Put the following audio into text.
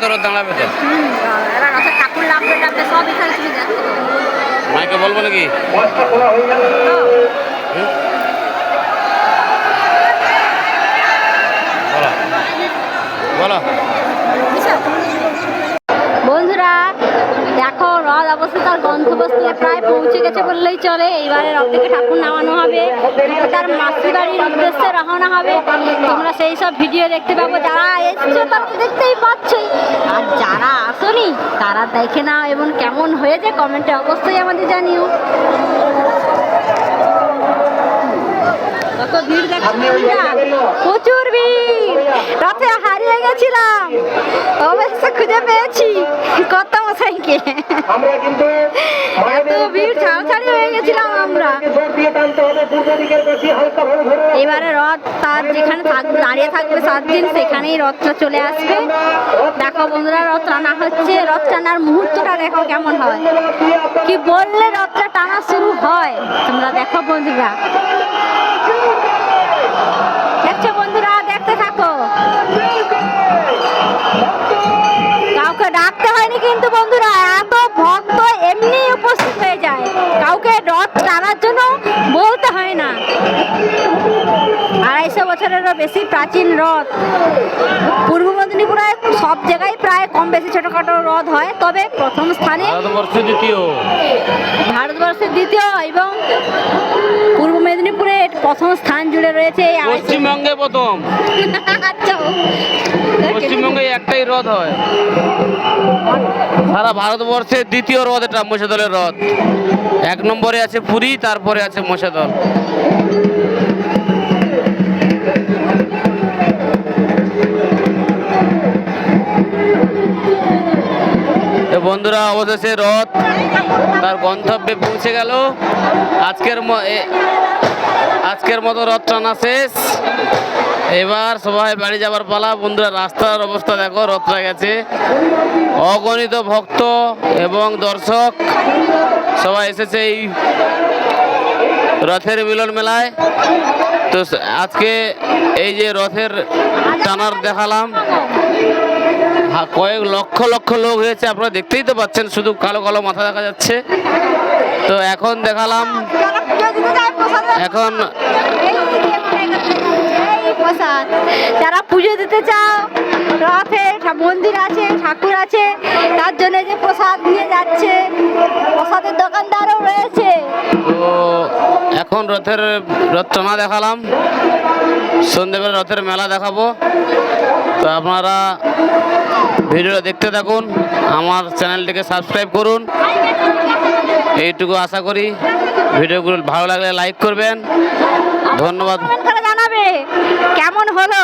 দাঁড়াবে তো মাইকে বলব নাকি? বলো। বলো। রথ অবস্থা তার গন্তব্যস্থলে প্রায় পৌঁছে গেছে বললেই চলে। এইবারে রথ থেকে ঠাকুর নামানো হবে। তার মাসি বাড়ির উদ্দেশ্যে রওনা হবে। তোমরা সেই সব ভিডিও দেখতে পাবো। যারা এসছো তারা দেখতেই পাচ্ছই। আর যারা আসনি তারা দেখে নাও এবং কেমন হয়েছে কমেন্টে অবশ্যই আমাদের জানিও। কত ভিড় দেখছ প্রচুর ভিড়। রথে হারিয়ে গেছিলাম। অবশ্য খুঁজে পেয়েছি। কত মশাইকে আমরা কিন্তু এবারে রথ তার যেখানে দাঁড়িয়ে থাকবে সাত দিন সেখানেই রথটা চলে আসবে। দেখো বন্ধুরা রথ টানা হচ্ছে। রথ টানার মুহূর্তটা দেখো কেমন হয়। কি বললে রথটা টানা শুরু হয়? তোমরা দেখো বন্ধুরা। দেখছ বন্ধুরা বছরেরও বেশি প্রাচীন রথ পূর্ব মেদিনীপুরে সব জায়গায় প্রায় কম বেশি ছোটোখাটো রথ হয় তবে প্রথম স্থানে ভারতবর্ষ দ্বিতীয়। ভারতবর্ষের দ্বিতীয় এবং পূর্ব মেদিনীপুরে প্রথম স্থান জুড়ে রয়েছে পশ্চিমবঙ্গে প্রথম। আচ্ছা। পশ্চিমবঙ্গে একটাই রথ হয়। সারা ভারতবর্ষের দ্বিতীয় রথ এটা মশাদলের রথ এক নম্বরে আছে পুরী তারপরে আছে মহিষাদল। বন্ধুরা, অবশেষে রথ তার গন্তব্যে পৌঁছে গেল। আজকের আজকের মতো রথ টানা শেষ। এবার সবাই বাড়ি যাবার পালা। বন্ধুরা, রাস্তার অবস্থা দেখো রথটা গেছে অগণিত ভক্ত এবং দর্শক সবাই এসেছে এই রথের মিলন মেলায়। তো আজকে এই যে রথের টানার দেখালাম কয়েক লক্ষ লক্ষ লোক হয়েছে, আপনারা দেখতেই তো পাচ্ছেন, শুধু কালো কালো মাথা দেখা যাচ্ছে। তো এখন দেখালাম, এখন যারা পুজো দিতে চাও, রথে মন্দির আছে, ঠাকুর আছে, তার জন্য যে রথের রথ টানা দেখালাম। সন্ধ্যেবেলা রথের মেলা দেখাবো। তো আপনারা ভিডিওটা দেখতে থাকুন, আমার চ্যানেলটিকে সাবস্ক্রাইব করুন। এইটুকু আশা করি ভিডিওগুলো ভালো লাগলে লাইক করবেন। ধন্যবাদ। জানাবে, কেমন হলো?